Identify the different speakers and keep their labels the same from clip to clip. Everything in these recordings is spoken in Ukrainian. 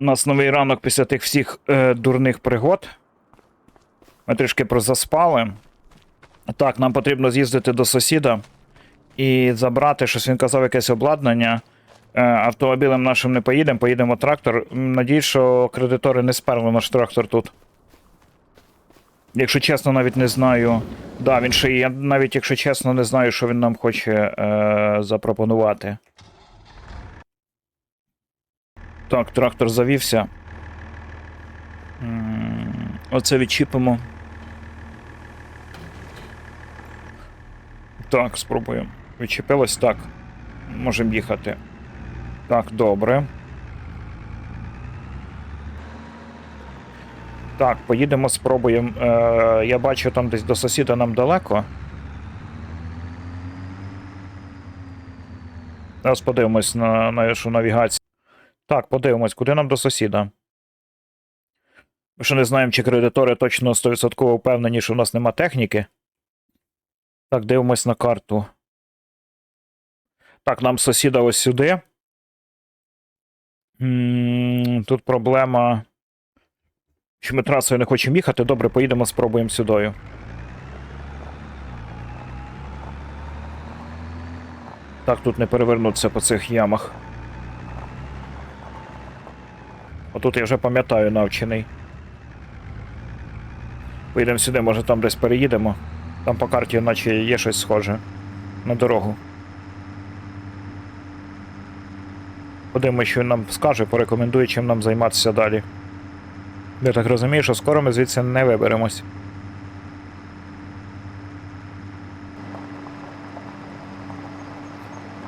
Speaker 1: У нас новий ранок після тих всіх е, дурних пригод. Ми трішки прозаспали. Так, нам потрібно з'їздити до сусіда і забрати щось. Він казав, якесь обладнання. Е, автомобілем нашим не поїдемо, поїдемо трактор. М, Надіюсь, що кредитори не сперли наш трактор тут. Якщо чесно, навіть не знаю. Да, він ще є. Я навіть, якщо чесно, не знаю, що він нам хоче е, запропонувати. Так, трактор завівся. Оце відчіпимо. Так, спробуємо. Відчепилось так. Можемо їхати. Так, добре. Так, поїдемо, спробуємо. Е, я бачу там десь до сусіда нам далеко. Зараз подивимось на нашу навігацію. Так, подивимось, куди нам до сусіда. Ми ще не знаємо, чи кредитори точно 100% впевнені, що в нас нема техніки. Так, дивимось на карту. Так, нам сусіда ось сюди. Тут проблема. Що ми трасою не хочемо їхати. Добре, поїдемо, спробуємо сюдою. Так, тут не перевернутися по цих ямах. Отут я вже пам'ятаю навчений. Поїдемо сюди, може там десь переїдемо. Там по карті, наче є щось схоже. На дорогу. Подивимось, що він нам скаже, порекомендує, чим нам займатися далі. Я так розумію, що скоро ми звідси не виберемось.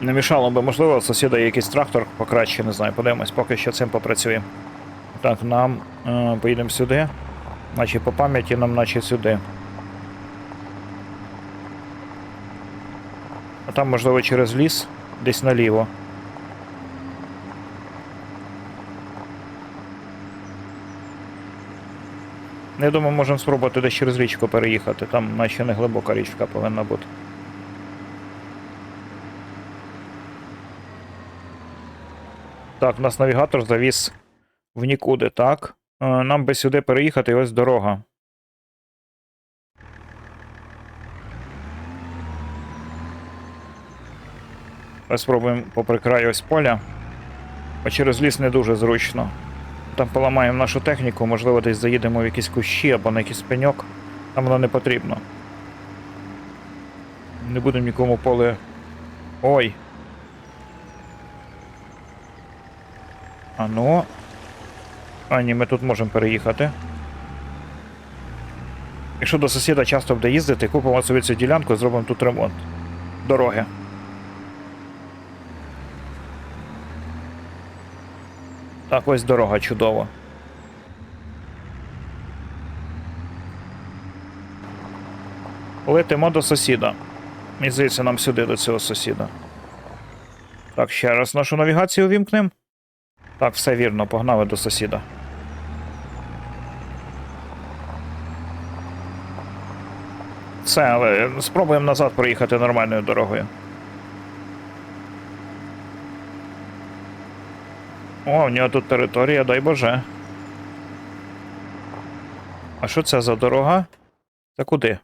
Speaker 1: Не мішало би, можливо, сусіда є якийсь трактор покраще, не знаю, подивимось, поки що цим попрацюємо. Так, нам е, поїдемо сюди. Наче по пам'яті нам наче сюди. А там, можливо, через ліс, десь наліво. Ну, Я думаю, можемо спробувати десь через річку переїхати. Там наче не глибока річка повинна бути. Так, у нас навігатор завіз в нікуди, так. Е, Нам би сюди переїхати, і ось дорога. Ось спробуємо попри край ось поля. А через ліс не дуже зручно. Там поламаємо нашу техніку, можливо, десь заїдемо в якісь кущі або на якийсь пеньок. Там воно не потрібно. Не будемо нікому поле. Ой. А ну. А, ні, ми тут можемо переїхати. Якщо до сусіда часто буде їздити, купимо собі цю ділянку і зробимо тут ремонт. Дороги. Так, ось дорога чудова. Летимо до сусіда. Мені здається, нам сюди до цього сусіда. Так, ще раз нашу навігацію увімкнемо. Так, все вірно, погнали до сусіда. Все, але спробуємо назад проїхати нормальною дорогою. О, в нього тут територія, дай Боже. А що це за дорога? Це куди?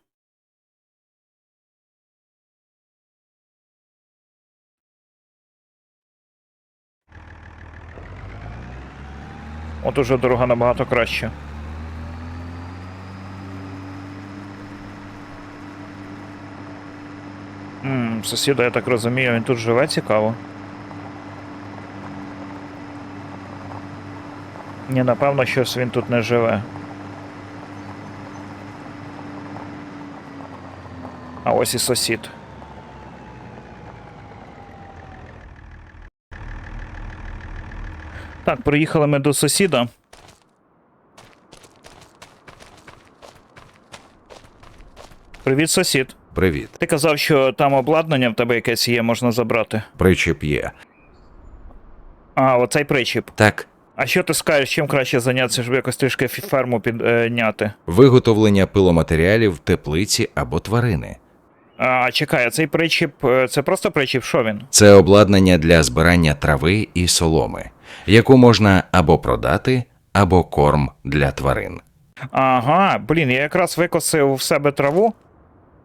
Speaker 1: От уже дорога набагато краща. Ммм, сусіда, я так розумію, він тут живе цікаво. Ні, напевно, щось він тут не живе. А ось і сусід. Так, приїхали ми до сусіда. Привіт, сусід.
Speaker 2: Привіт.
Speaker 1: Ти казав, що там обладнання в тебе якесь є, можна забрати.
Speaker 2: Причіп є.
Speaker 1: А, оцей причіп.
Speaker 2: Так,
Speaker 1: А що ти скажеш, чим краще зайнятися, щоб якось трішки ферму підняти?
Speaker 2: виготовлення пиломатеріалів, теплиці або тварини.
Speaker 1: А, чекай, а цей причіп, е, це просто причіп, що він?
Speaker 2: Це обладнання для збирання трави і соломи. яку можна або продати, або корм для тварин.
Speaker 1: Ага, блін, я якраз викосив в себе траву.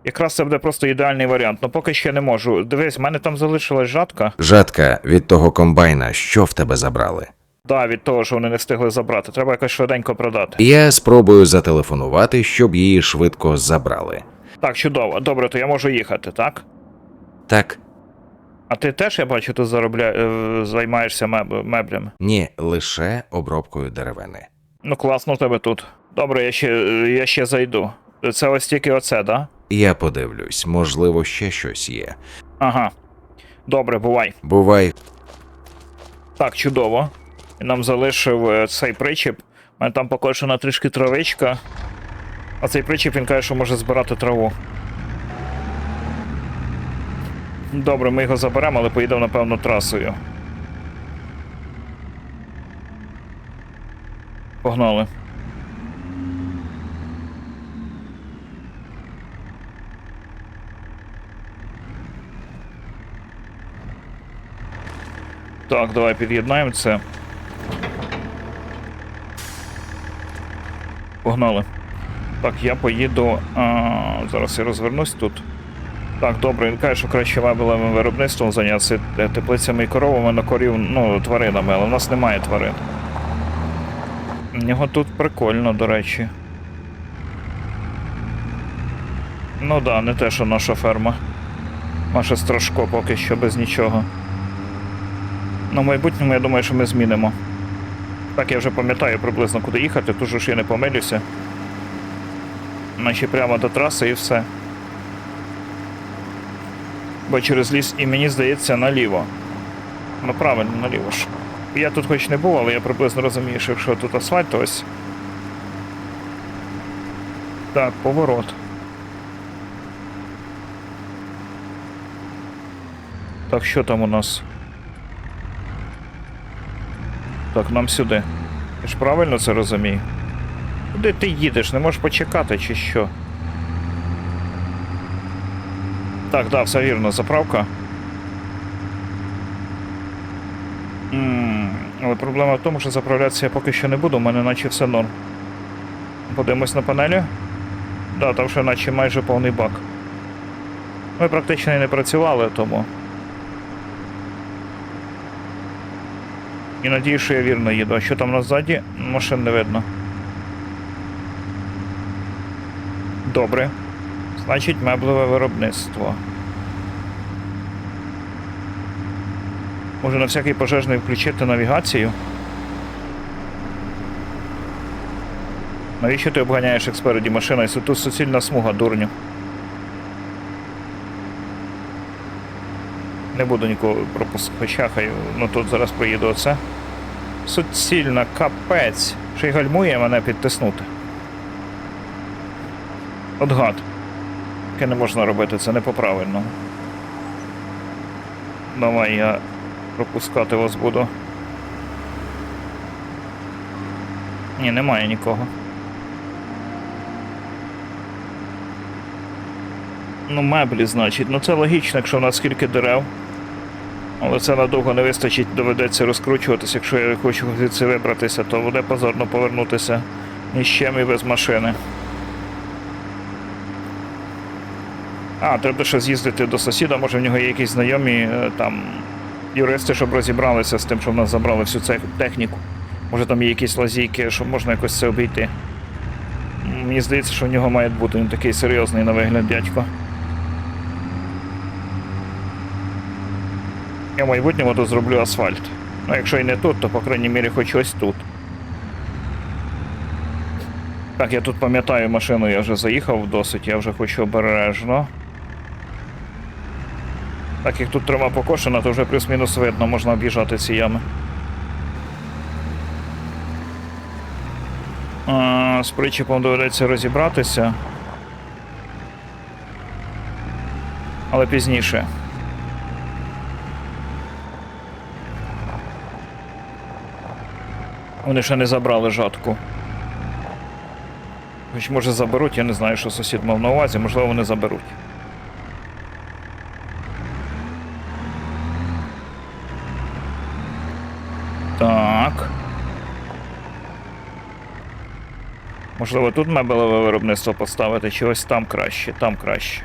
Speaker 1: Якраз це буде просто ідеальний варіант. Ну поки ще не можу. Дивись, в мене там залишилась жатка.
Speaker 2: Жатка від того комбайна, що в тебе забрали.
Speaker 1: Да, від того, що вони не встигли забрати. Треба якось швиденько продати.
Speaker 2: Я спробую зателефонувати, щоб її швидко забрали.
Speaker 1: Так, чудово. Добре, то я можу їхати, так?
Speaker 2: Так,
Speaker 1: А ти теж, я бачу, тут заробля... е, займаєшся меб... меблями.
Speaker 2: ні, лише обробкою деревини.
Speaker 1: Ну, класно в тебе тут. Добре, я ще, е, я ще зайду. Це ось тільки оце, да?
Speaker 2: Я подивлюсь, можливо, ще щось є.
Speaker 1: Ага. Добре, бувай.
Speaker 2: Бувай,
Speaker 1: Так, чудово. І нам залишив е, цей причіп. У мене там покошена трішки травичка. А цей причіп він каже, що може збирати траву. Добре, ми його заберемо, але поїдемо, напевно, трасою. Погнали. Так, давай під'єднаємо це. Погнали. Так, я поїду. А, зараз я розвернусь тут. Так, добре, він каже, що краще мебелевим виробництвом зайнятися е, теплицями і коровами на корів, ну, тваринами, але в нас немає тварин. У нього тут прикольно, до речі. Ну да, не те, що наша ферма. Наше страшко поки що без нічого. На майбутньому я думаю, що ми змінимо. Так, я вже пам'ятаю приблизно куди їхати, тут же ж я не помилюся. Наче прямо до траси і все. Бо через ліс і мені здається наліво. Ну правильно, наліво ж. Я тут хоч не був, але я приблизно розумію, що якщо тут асфальт, то ось. Так, поворот. Так, що там у нас? Так, нам сюди. Я ж правильно це розумію? Куди ти їдеш? Не можеш почекати чи що? Так, да, все вірно, заправка. м але проблема в тому, що заправлятися я поки що не буду, у мене наче все норм. Подивимось на панелі. Да, там ще наче майже повний бак. Ми практично і не працювали, тому. І надію, що я вірно їду. А що там назаді? Машин не видно. Добре. Значить, меблеве виробництво. Може на всякий пожежний включити навігацію. Навіщо ти обганяєш як спереді машина? Якщо тут суцільна смуга, дурню. Не буду нікого пропускати. Хоча хай, ну тут зараз проїду оце. Суцільна, капець. Ще гальмує мене підтиснути. От гад. Таке не можна робити, це не по-правильному. Давай я пропускати вас буду. Ні, немає нікого. Ну, меблі, значить. Ну це логічно, якщо в нас скільки дерев. Але це надовго не вистачить, доведеться розкручуватися. Якщо я хочу звідси вибратися, то буде позорно повернутися ні з чим і без машини. А, треба ще з'їздити до сусіда, може в нього є якісь знайомі е, там юристи, щоб розібралися з тим, що в нас забрали всю цю техніку. Може там є якісь лазійки, щоб можна якось це обійти. Мені здається, що в нього має бути він такий серйозний на вигляд дядько. Я в майбутньому тут зроблю асфальт. Ну, якщо і не тут, то по крайній мірі хоч ось тут. Так, я тут пам'ятаю машину, я вже заїхав досить, я вже хочу обережно. Так як тут трава покошена, то вже плюс-мінус видно, можна об'їжджати ці ями. А, з причіпом доведеться розібратися. Але пізніше. Вони ще не забрали жатку. Хоч може заберуть, я не знаю, що сусід мав на увазі, можливо, вони заберуть. Так. Можливо, тут мебелеве виробництво поставити, чи ось там краще, там краще.